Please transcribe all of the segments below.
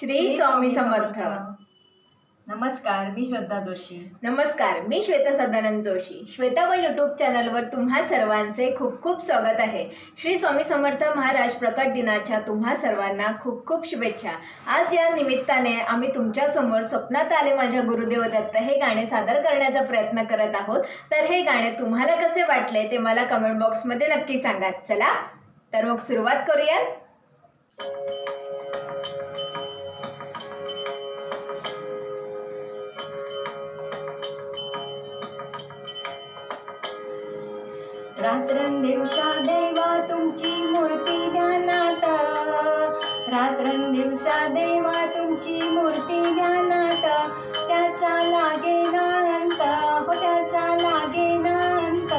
श्री स्वामी समर्थ. नमस्कार मी श्रद्धा जोशी. नमस्कार मी श्वेता सदानंद जोशी. श्वेताबा यूट्यूब चॅनलवर तुम्हा सर्वांचे खूप खूप स्वागत आहे. श्री स्वामी समर्थ महाराज प्रकट दिनाच्या तुम्हा सर्वांना खूप खूप शुभेच्छा. आज या निमित्ताने आम्ही तुमच्यासमोर स्वप्नात आले माझ्या गुरुदेव दत्त हे गाणे सादर करण्याचा प्रयत्न करत आहोत. तर हे गाणे तुम्हाला कसे वाटले ते मला कमेंट बॉक्समध्ये नक्की सांगा. चला तर मग सुरुवात करूयात. रात्रंदिवसा देवा तुमची मूर्ती ध्यानात. रात्रंदिवसा देवा तुमची मूर्ती ध्यानात. त्याचा लागे ना अंत हो त्याचा लागे ना अंत.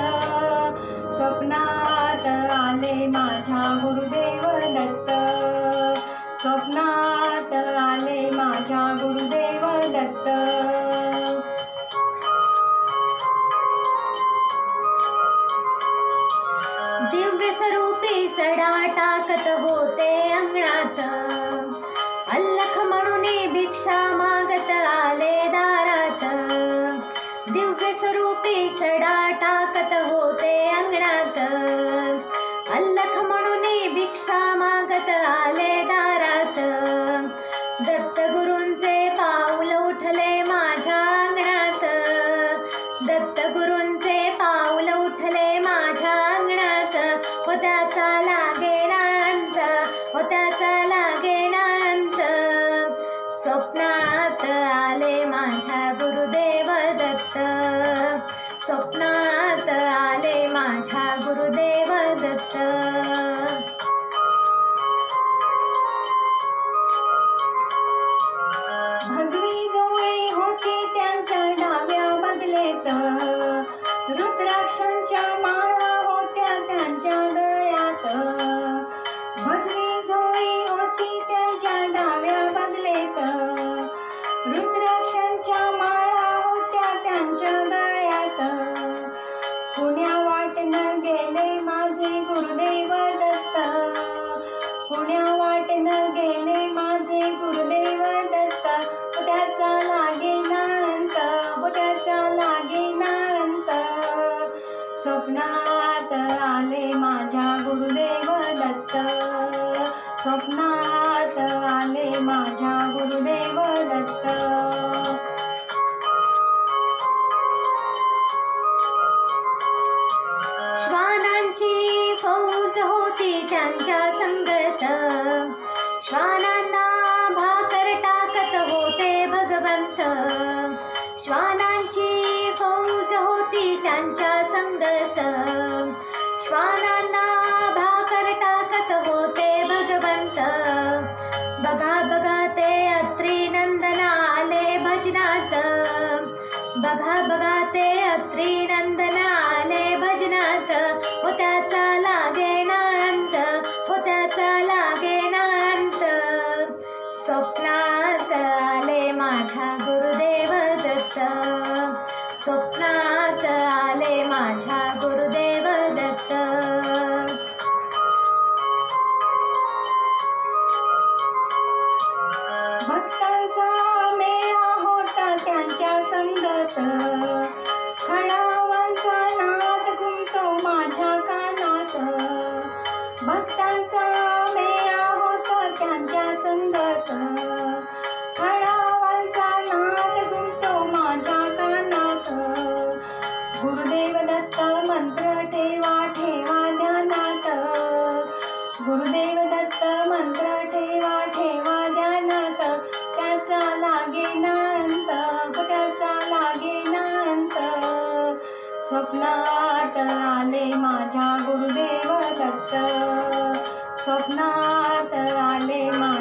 स्वप्नात आले माझ्या गुरुदेव दत्त. स्वप्नात आले माझ्या गुरुदेव दत्त. स्वरूपी सडा टाकत होते अंगणात. अल्लख म्हणून भिक्षा मागत आले दारात. दिव्य स्वरूपी सडा टाकत होते अंगणात. होत्याचा त्याचा होत्याचा लागेनांत स्वप्नात आले माझ्या गुरुदेव दत्त. स्वप्नात आले माझ्या गुरुदेव दत्त. भगवी स्वप्नात आले माझ्या गुरुदेव दत्त. श्वानांची फौज होती त्यांच्या संगत. श्वानांना भाकर टाकत होते भगवंत. श्वानांची फौज होती त्यांच्या संगत. श्वाना बघा बघा ते अत्री नंदन आले भजनात. हो त्याचा लागे ना अंत त्याचा लागे अंत स्वप्नात आले माझ्या गुरुदेव दत्त. स्वप्नात आले माझ्या संगत. फळावांचा नाद गुंतो माझ्या कानात. गुरुदेव दत्त मंत्र ठेवा ठेवा ध्यानात. गुरुदेव दत्त मंत्र ठेवा ठेवा ध्यानात. त्याचा लागे नांत त्याचा लागे नांत स्वप्नात आले माझ्या गुरुदेव दत्त. स्वप्नात आले माझ्या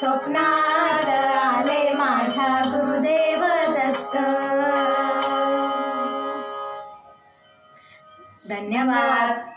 स्वप्नात आले माझ्या गुरुदेव दत्त. धन्यवाद.